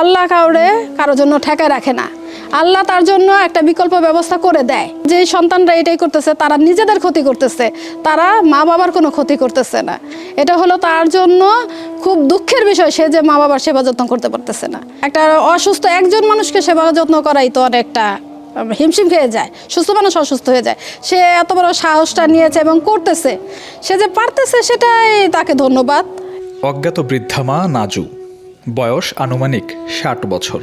আল্লাহ কাউরে কারোর জন্য ঠেকায় রাখে না। আল্লাহ তার জন্য একটা বিকল্প ব্যবস্থা করে দেয়। যে সন্তানরা এটাই করতেছে, তারা নিজেদের ক্ষতি করতেছে, তারা মা বাবার কোনো ক্ষতি করতেছে না। এটা হলো তার জন্য খুব দুঃখের বিষয়, সে যে মা বাবার সেবা যত্ন করতে পারতেছে না। একটা অসুস্থ একজন মানুষকে সেবা যত্ন করাই তো অনেকটা হিমশিম খেয়ে যায়, সুস্থ মানুষ অসুস্থ হয়ে যায়। সে এত বড় সাহসটা নিয়েছে এবং করতেছে। সে যে পারতেছে সেটাই তাকে ধন্যবাদ। অজ্ঞাত বৃদ্ধা মা নাজু বয়স আনুমানিক ষাট বছর।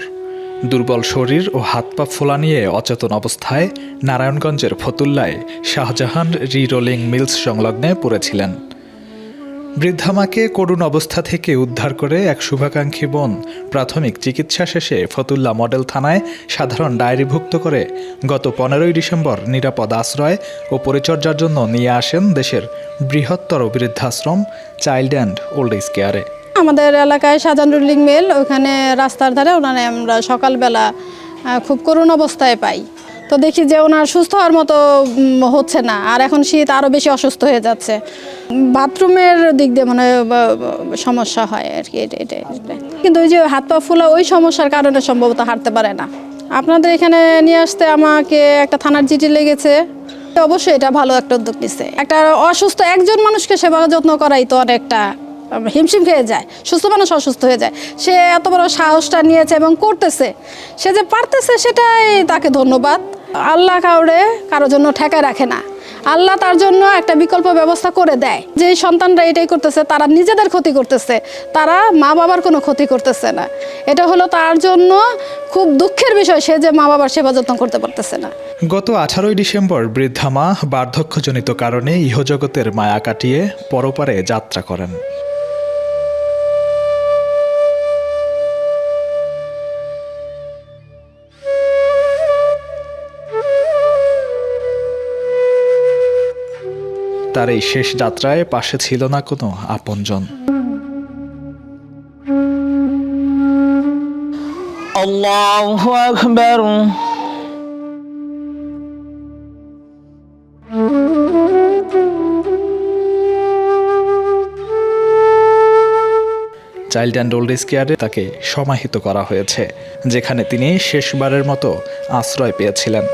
দুর্বল শরীর ও হাত পা ফোলা নিয়ে অচেতন অবস্থায় নারায়ণগঞ্জের ফতুল্লায় শাহজাহান রিরোলিং মিলস সংলগ্নে পড়েছিলেন। বৃদ্ধা মাকে করুণ অবস্থা থেকে উদ্ধার করে এক শুভাকাঙ্ক্ষী বোন প্রাথমিক চিকিৎসা শেষে ফতুল্লা মডেল থানায় সাধারণ ডায়েরিভুক্ত করে গত পনেরোই ডিসেম্বর নিরাপদ আশ্রয় ও পরিচর্যার জন্য নিয়ে আসেন দেশের বৃহত্তর বৃদ্ধাশ্রম, চাইল্ড অ্যান্ড ওল্ড এজ কেয়ারে। আমাদের এলাকায় সাজান রুলিং মিল ওখানে রাস্তার ধারে ওনারে আমরা সকালবেলা খুব করুণ অবস্থায় পাই। তো দেখি যে ওনার সুস্থ হওয়ার মতো হচ্ছে না। আর এখন শীত আরও বেশি অসুস্থ হয়ে যাচ্ছে। বাথরুমের দিক দিয়ে মানে সমস্যা হয় আর কি, এটা এটা। কিন্তু ওই যে হাত পা ফোলা, ওই সমস্যার কারণে সম্ভবত হাঁটতে পারে না। আপনাদের এখানে নিয়ে আসতে আমাকে একটা থানার চিঠি লেগেছে। অবশ্যই এটা ভালো একটা উদ্যোগ নিচ্ছে একটা অসুস্থ একজন মানুষকে সেবা যত্ন করাই তো অনেকটা হিমশিম খেয়ে যায়, সুস্থ মানুষ অসুস্থ হয়ে যায়। সে এত বড় সাহসটা নিয়েছে এবং করতেছে। সে যে পারতেছে সেটাই তাকে ধন্যবাদ। আল্লাহ কাউরে কারোর জন্য ঠেকায় রাখে না। আল্লাহ তার জন্য একটা বিকল্প ব্যবস্থা করে দেয়। যে সন্তানরা এটাই করতেছে, তারা নিজেদের ক্ষতি করতেছে। তারা মা বাবার কোনো ক্ষতি করতেছে না। এটা হলো তার জন্য খুব দুঃখের বিষয়, সে যে মা বাবার সেবা যত্ন করতে পারতেছে না। গত আঠারোই ডিসেম্বর বৃদ্ধা মা বার্ধক্যজনিত কারণে ইহজগতের মায়া কাটিয়ে পরপারে যাত্রা করেন। তার এই শেষ যাত্রায় পাশে ছিল না কোনো আপনজন الله أكبر চাইল্ড অ্যান্ড ওল্ড এজ কেয়ারে তাকে সমাহিত করা হয়েছে যেখানে তিনি শেষবারের মতো আশ্রয় পেয়েছিলেন